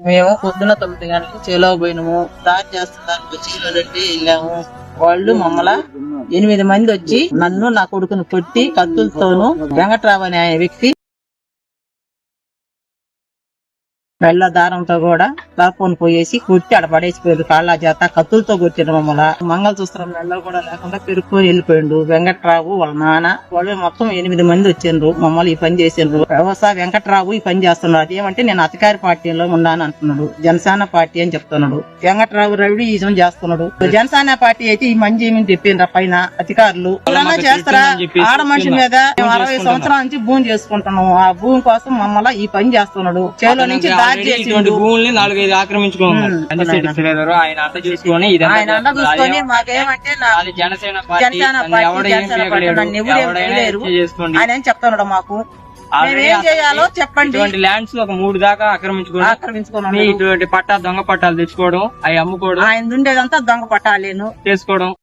మేము పొద్దున తొమ్మిది గంటలకు చేలో పోయినాము. దారి చేస్తున్నారు చేలో రెడ్డి వెళ్ళాము. వాళ్ళు మమ్మల ఎనిమిది మంది వచ్చి నన్ను నా కొడుకును కొట్టి కత్తులతోనూ వెంకట్రావు అనే వ్యక్తి వెళ్ళ దారంతో కూడా కాపుకొని పోయేసి కొట్టి ఆడ పడేసిపోయాడు. కాళ్ళ చేత కత్తులతో కొట్టిన మమ్మల్ని. మంగళసూత్రం మెల్ల కూడా లేకుండా పెరుక్కొని వెళ్ళిపోయిండు. వెంకట్రావు వాళ్ళ నాన్న వాళ్ళు మొత్తం ఎనిమిది మంది వచ్చిండ్రు. మమ్మల్ని ఈ పని చేసిండ్రు. వ్యవసాయ వెంకట్రావు ఈ పని చేస్తున్నాడు. అదేమంటే నేను అధికార పార్టీలో ఉన్నాను అంటున్నాడు. జనసేన పార్టీ అని చెప్తున్నాడు. వెంకట్రావు రవి ఈజం చేస్తున్నాడు. జనసేన పార్టీ అయితే ఈ మంచి ఏమని చెప్పిండ్రు? పైన అధికారులు. చేస్తారా? ఆడ మనిషి మీద అరవై సంవత్సరాల నుంచి భూమి చేసుకుంటున్నాము. ఆ భూమి కోసం మమ్మల్ని ఈ పని చేస్తున్నాడు. చేలో నుంచి చేసిండు ఇటువంటి భూముల్ని నాలుగైదు ఆక్రమించుకున్నారు ఆయన అంత చేసుకొని ఇదంతా ఆయన చేస్తున్నారు. చూసుకొని మాకేమంటే జనసేన పార్టీ ఆయన చెప్తున్నాడు మాకు? మేము చేయాలో చెప్పండి. ఇటువంటి ల్యాండ్స్ ఒక మూడు దాకా ఆక్రమించుకొని ఆక్రమించుకున్నాడు ఇటువంటి పట్టా దొంగ పట్టాలు తెచ్చుకోవడం అవి అమ్ముకోవడం ఆయన ఉండేదంతా దొంగ పట్టాలేను. చేసుకోవడం.